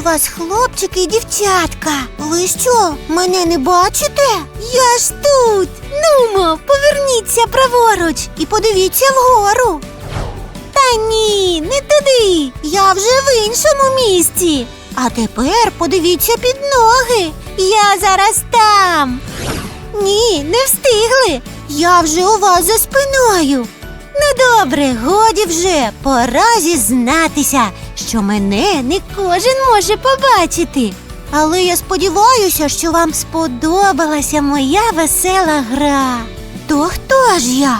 у вас хлопчики і дівчатка. Ви що, мене не бачите? Я ж тут. Нумо, поверніться праворуч і подивіться вгору. Та ні, не туди. Я вже в іншому місці. А тепер подивіться під ноги. Я зараз там. Ні, не встигли. Я вже у вас за спиною. Ну добре, годі вже, пора зізнатися, що мене не кожен може побачити. Але я сподіваюся, що вам сподобалася моя весела гра. То хто ж я?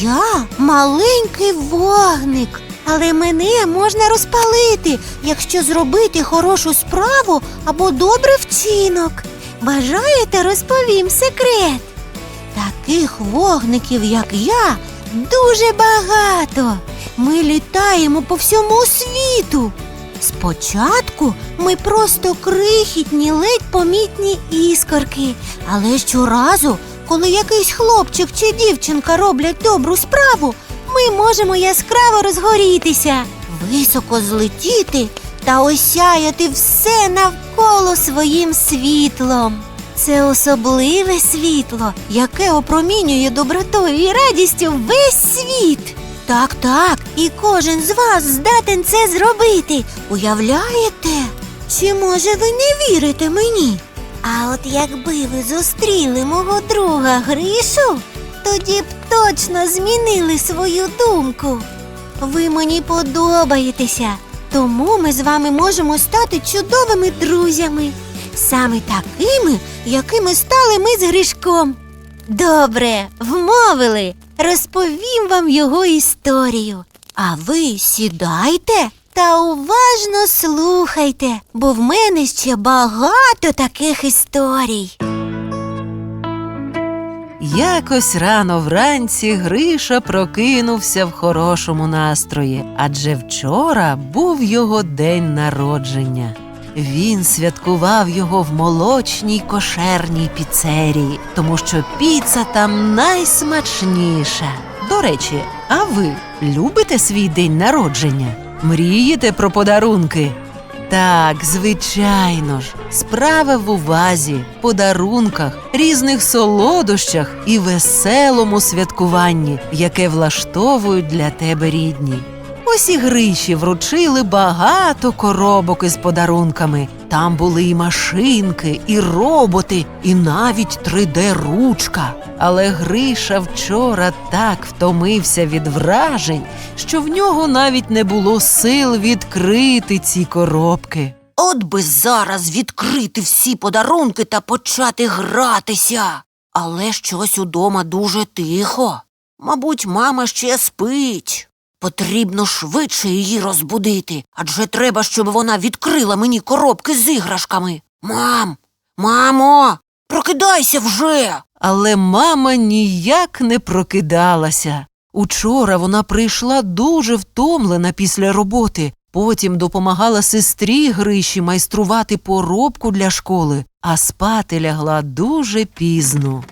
Я маленький вогник, але мене можна розпалити, якщо зробити хорошу справу або добрий вчинок. Бажаєте, розповім секрет? Таких вогників, як я, дуже багато. Ми літаємо по всьому світу. Спочатку ми просто крихітні, ледь помітні іскорки, але щоразу, коли якийсь хлопчик чи дівчинка роблять добру справу, ми можемо яскраво розгорітися, високо злетіти та осяяти все навколо своїм світлом. Це особливе світло, яке опромінює добротою і радістю весь світ. Так, так, і кожен з вас здатен це зробити. Уявляєте? Чи може ви не вірите мені? А от якби ви зустріли мого друга Гришу, тоді б точно змінили свою думку. Ви мені подобаєтеся, тому ми з вами можемо стати чудовими друзями, саме такими, якими стали ми з Гришком. Добре, вмовили. Розповім вам його історію. А ви сідайте та уважно слухайте, бо в мене ще багато таких історій. Якось рано вранці Гриша прокинувся в хорошому настрої, адже вчора був його день народження. Він святкував його в молочній кошерній піцерії, тому що піца там найсмачніша. До речі, а ви любите свій день народження? Мрієте про подарунки? Так, звичайно ж, справа в увазі, подарунках, різних солодощах і веселому святкуванні, яке влаштовують для тебе рідні. Ось і Гриші вручили багато коробок із подарунками. Там були і машинки, і роботи, і навіть 3D-ручка. Але Гриша вчора так втомився від вражень, що в нього навіть не було сил відкрити ці коробки. От би зараз відкрити всі подарунки та почати гратися. Але щось удома дуже тихо. Мабуть, мама ще спить. Потрібно швидше її розбудити, адже треба, щоб вона відкрила мені коробки з іграшками. Мам, мамо, прокидайся вже. Але мама ніяк не прокидалася. Учора вона прийшла дуже втомлена після роботи, потім допомагала сестрі Гриші майструвати поробку для школи, а спати лягла дуже пізно.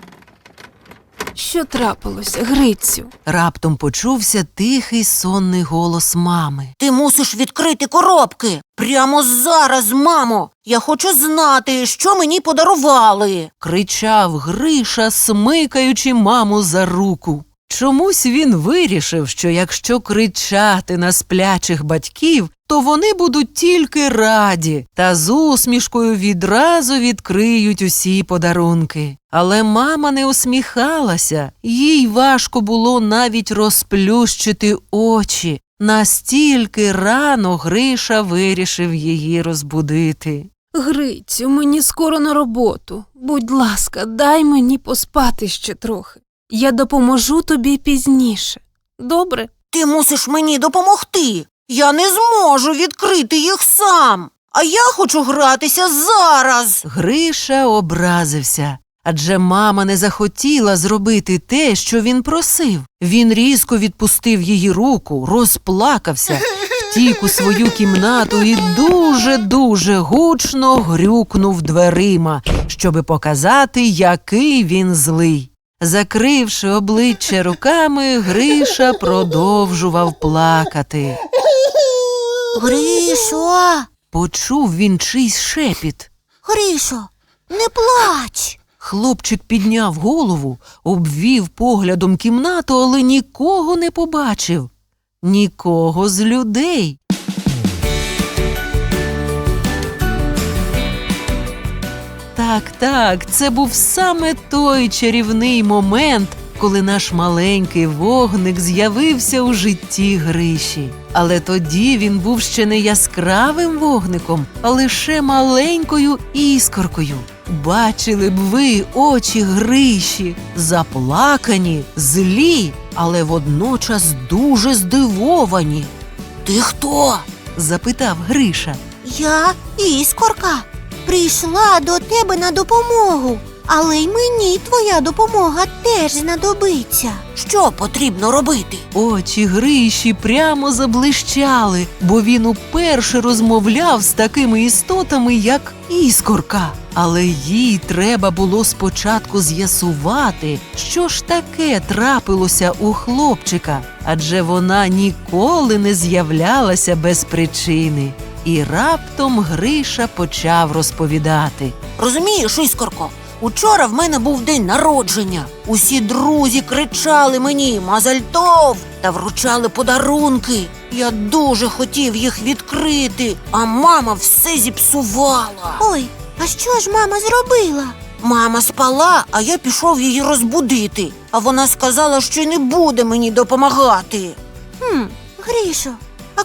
Що трапилося, Грицю? Раптом почувся тихий сонний голос мами. Ти мусиш відкрити коробки. Прямо зараз, мамо. Я хочу знати, що мені подарували. кричав Гриша, смикаючи маму за руку. Чомусь він вирішив, що якщо кричати на сплячих батьків, то вони будуть тільки раді та з усмішкою відразу відкриють усі подарунки. Але мама не усміхалася, їй важко було навіть розплющити очі. Настільки рано Гриша вирішив її розбудити. Грицю, мені скоро на роботу. Будь ласка, дай мені поспати ще трохи. Я допоможу тобі пізніше. Добре? Ти мусиш мені допомогти. Я не зможу відкрити їх сам. А я хочу гратися зараз. Гриша образився, адже мама не захотіла зробити те, що він просив. Він різко відпустив її руку, розплакався, втік у свою кімнату і дуже-дуже гучно грюкнув дверима, щоби показати, який він злий. Закривши обличчя руками, Гриша продовжував плакати. Гришо, почув він чийсь шепіт. Гришо, не плач. Хлопчик підняв голову, обвів поглядом кімнату, але нікого не побачив. Нікого з людей. Так, так, це був саме той чарівний момент, коли наш маленький вогник з'явився у житті Гриші. Але тоді він був ще не яскравим вогником, а лише маленькою іскоркою. Бачили б ви очі Гриші, заплакані, злі, але водночас дуже здивовані. Ти хто? запитав Гриша. Я іскорка. Прийшла до тебе на допомогу, але й мені твоя допомога теж знадобиться. Що потрібно робити? Очі Гриші прямо заблищали, бо він уперше розмовляв з такими істотами, як іскорка. Але їй треба було спочатку з'ясувати, що ж таке трапилося у хлопчика, адже вона ніколи не з'являлася без причини. І раптом Гриша почав розповідати. Розумієш, іскорко, учора в мене був день народження. Усі друзі кричали мені Мазальтов та вручали подарунки. Я дуже хотів їх відкрити, а мама все зіпсувала. Ой, а що ж мама зробила? Мама спала, а я пішов її розбудити. А вона сказала, що не буде мені допомагати. Хм, Грішо,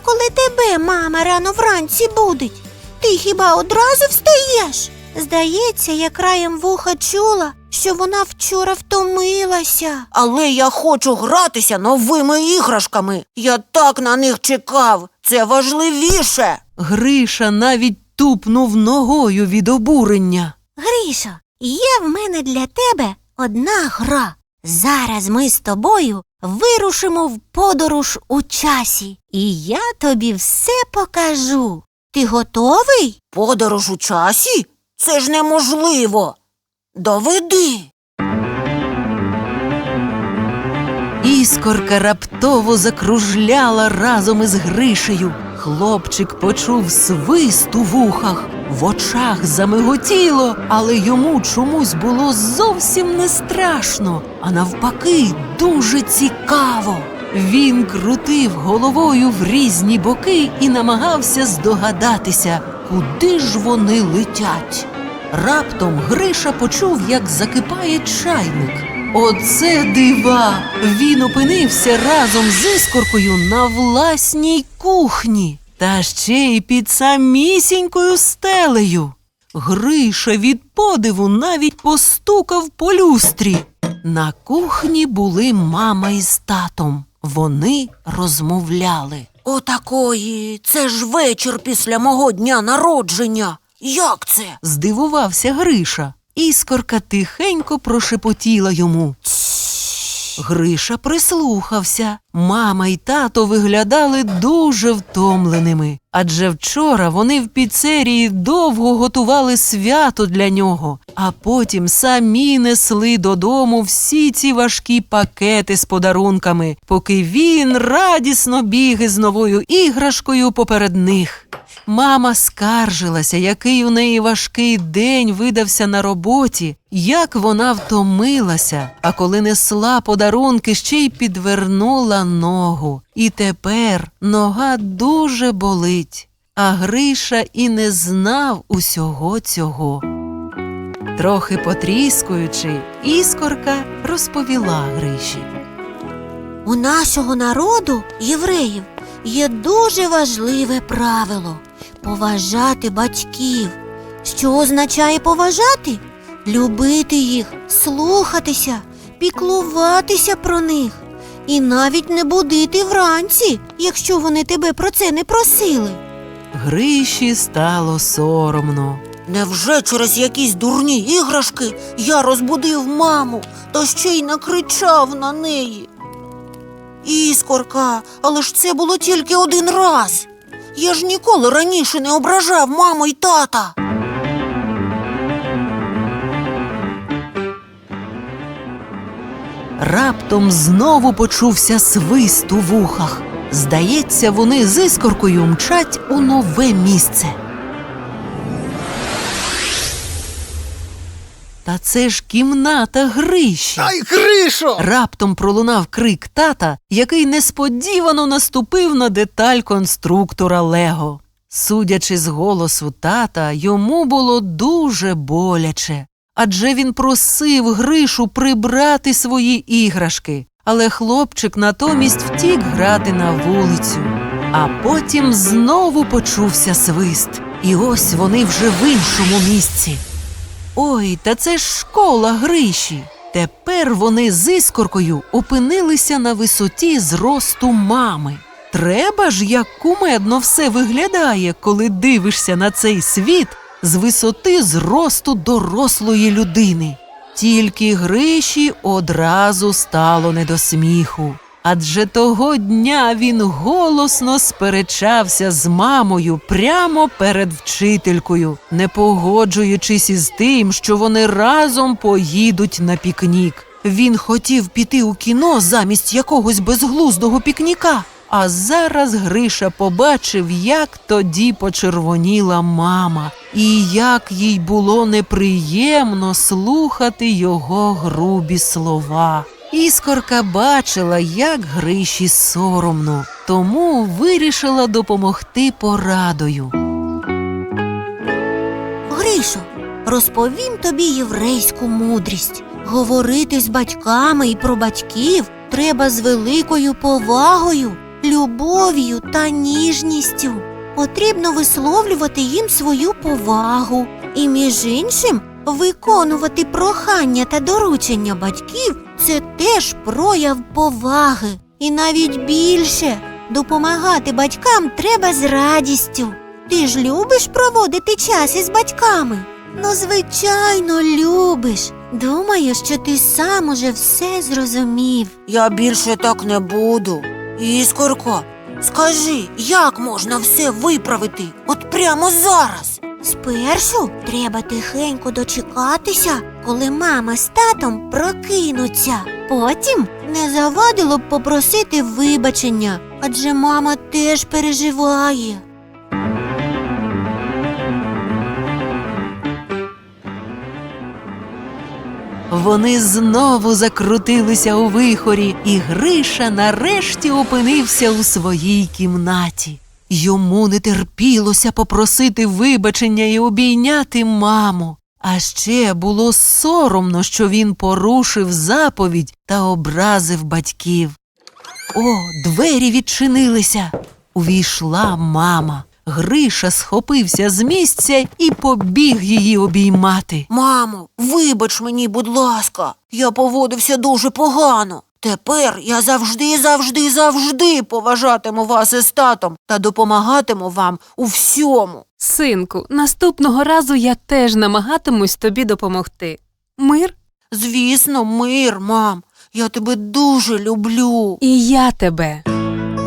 коли тебе мама рано вранці будить, ти хіба одразу встаєш? Здається, я краєм вуха чула, що вона вчора втомилася. Але я хочу гратися новими іграшками. Я так на них чекав. Це важливіше. Гриша навіть тупнув ногою від обурення. Грішо, є в мене для тебе одна гра. Зараз ми з тобою вирушимо в подорож у часі, і я тобі все покажу. Ти готовий? Подорож у часі? Це ж неможливо. Доведи. Іскорка раптово закружляла разом із Гришею. Хлопчик почув свист у вухах, в очах замиготіло, але йому чомусь було зовсім не страшно, а навпаки, дуже цікаво. Він крутив головою в різні боки і намагався здогадатися, куди ж вони летять. Раптом Гриша почув, як закипає чайник. Оце дива! Він опинився разом з іскоркою на власній кухні, та ще й під самісінькою стелею. Гриша від подиву навіть постукав по люстрі. На кухні були мама із татом. Вони розмовляли. Отакої, це ж вечір після мого дня народження. Як це? Здивувався Гриша. Іскорка тихенько прошепотіла йому. Гриша прислухався. Мама й тато виглядали дуже втомленими, адже вчора вони в піцерії довго готували свято для нього, а потім самі несли додому всі ці важкі пакети з подарунками, поки він радісно біг із новою іграшкою поперед них. Мама скаржилася, який у неї важкий день видався на роботі, як вона втомилася, а коли несла подарунки, ще й підвернула ногу. І тепер нога дуже болить, а Гриша і не знав усього цього. Трохи потріскуючи, іскорка розповіла Гриші. У нашого народу, євреїв, є дуже важливе правило поважати батьків. Що означає поважати? Любити їх, слухатися, піклуватися про них і навіть не будити вранці, якщо вони тебе про це не просили. Гриші стало соромно. Невже через якісь дурні іграшки я розбудив маму та ще й накричав на неї? Іскорка, але ж це було тільки один раз. Я ж ніколи раніше не ображав маму й тата. раптом знову почувся свист у вухах. Здається, вони з іскоркою мчать у нове місце. Та це ж кімната Гриші. Ай, Гришо! Раптом пролунав крик тата, який несподівано наступив на деталь конструктора Лего. Судячи з голосу тата, йому було дуже боляче адже він просив Гришу прибрати свої іграшки, але хлопчик натомість втік грати на вулицю. А потім знову почувся свист, і ось вони вже в іншому місці. Ой, та це ж школа Гриші. Тепер вони з іскоркою опинилися на висоті зросту мами. Треба ж, як кумедно все виглядає, коли дивишся на цей світ з висоти зросту дорослої людини. Тільки Гриші одразу стало не до сміху. Адже того дня він голосно сперечався з мамою прямо перед вчителькою, не погоджуючись із тим, що вони разом поїдуть на пікнік. Він хотів піти у кіно замість якогось безглуздого пікніка. А зараз Гриша побачив, як тоді почервоніла мама, і як їй було неприємно слухати його грубі слова. Іскорка бачила, як Гриші соромно, тому вирішила допомогти порадою. Гришо, розповім тобі єврейську мудрість. Говорити з батьками і про батьків треба з великою повагою, любов'ю та ніжністю. Потрібно висловлювати їм свою повагу і, між іншим, виконувати прохання та доручення батьків це теж прояв поваги. І навіть більше допомагати батькам треба з радістю. Ти ж любиш проводити час із батьками? Ну, звичайно, любиш. Думаю, що ти сам уже все зрозумів. Я більше так не буду. Іскорко, скажи, як можна все виправити от прямо зараз? Спершу треба тихенько дочекатися, коли мама з татом прокинуться. Потім не завадило б попросити вибачення, адже мама теж переживає. Вони знову закрутилися у вихорі, і Гриша нарешті опинився у своїй кімнаті. Йому не терпілося попросити вибачення і обійняти маму. А ще було соромно, що він порушив заповідь та образив батьків. О, двері відчинилися. Увійшла мама. Гриша схопився з місця і побіг її обіймати. Мамо, вибач мені, будь ласка, я поводився дуже погано. Тепер я завжди, завжди, завжди поважатиму вас із татом та допомагатиму вам у всьому. Синку, наступного разу я теж намагатимусь тобі допомогти. Мир Звісно, мир, мам. Я тебе дуже люблю. і я тебе.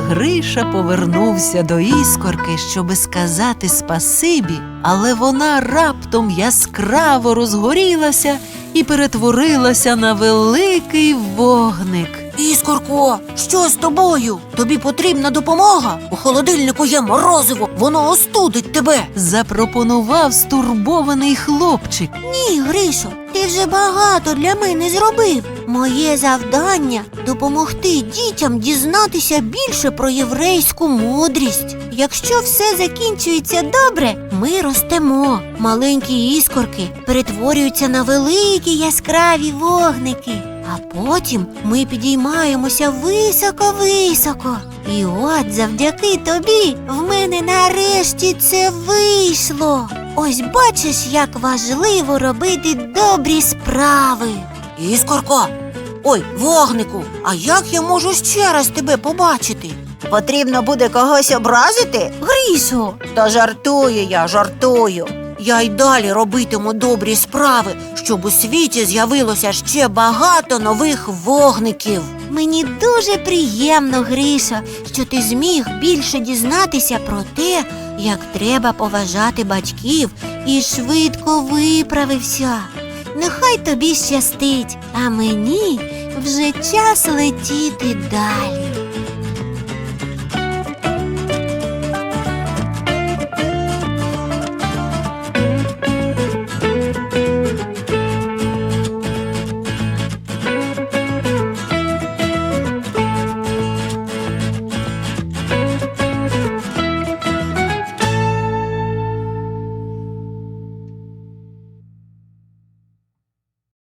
Гриша повернувся до іскорки, щоби сказати спасибі, але вона раптом яскраво розгорілася і перетворилася на великий вогник. Іскорко, що з тобою? Тобі потрібна допомога? У холодильнику є морозиво, воно остудить тебе. Запропонував стурбований хлопчик. Ні, Гришо, ти вже багато для мене зробив. Моє завдання допомогти дітям дізнатися більше про єврейську мудрість. Якщо все закінчується добре, ми ростемо. Маленькі іскорки перетворюються на великі яскраві вогники. А потім ми підіймаємося високо-високо. І от завдяки тобі в мене нарешті це вийшло. Ось бачиш, як важливо робити добрі справи. Іскорко, ой, вогнику, а як я можу ще раз тебе побачити? Потрібно буде когось образити? Грішо, Та жартую я, жартую. Я й далі робитиму добрі справи, щоб у світі з'явилося ще багато нових вогників. мені дуже приємно, Гриша, що ти зміг більше дізнатися про те, як треба поважати батьків і швидко виправився. Нехай тобі щастить, а мені вже час летіти далі.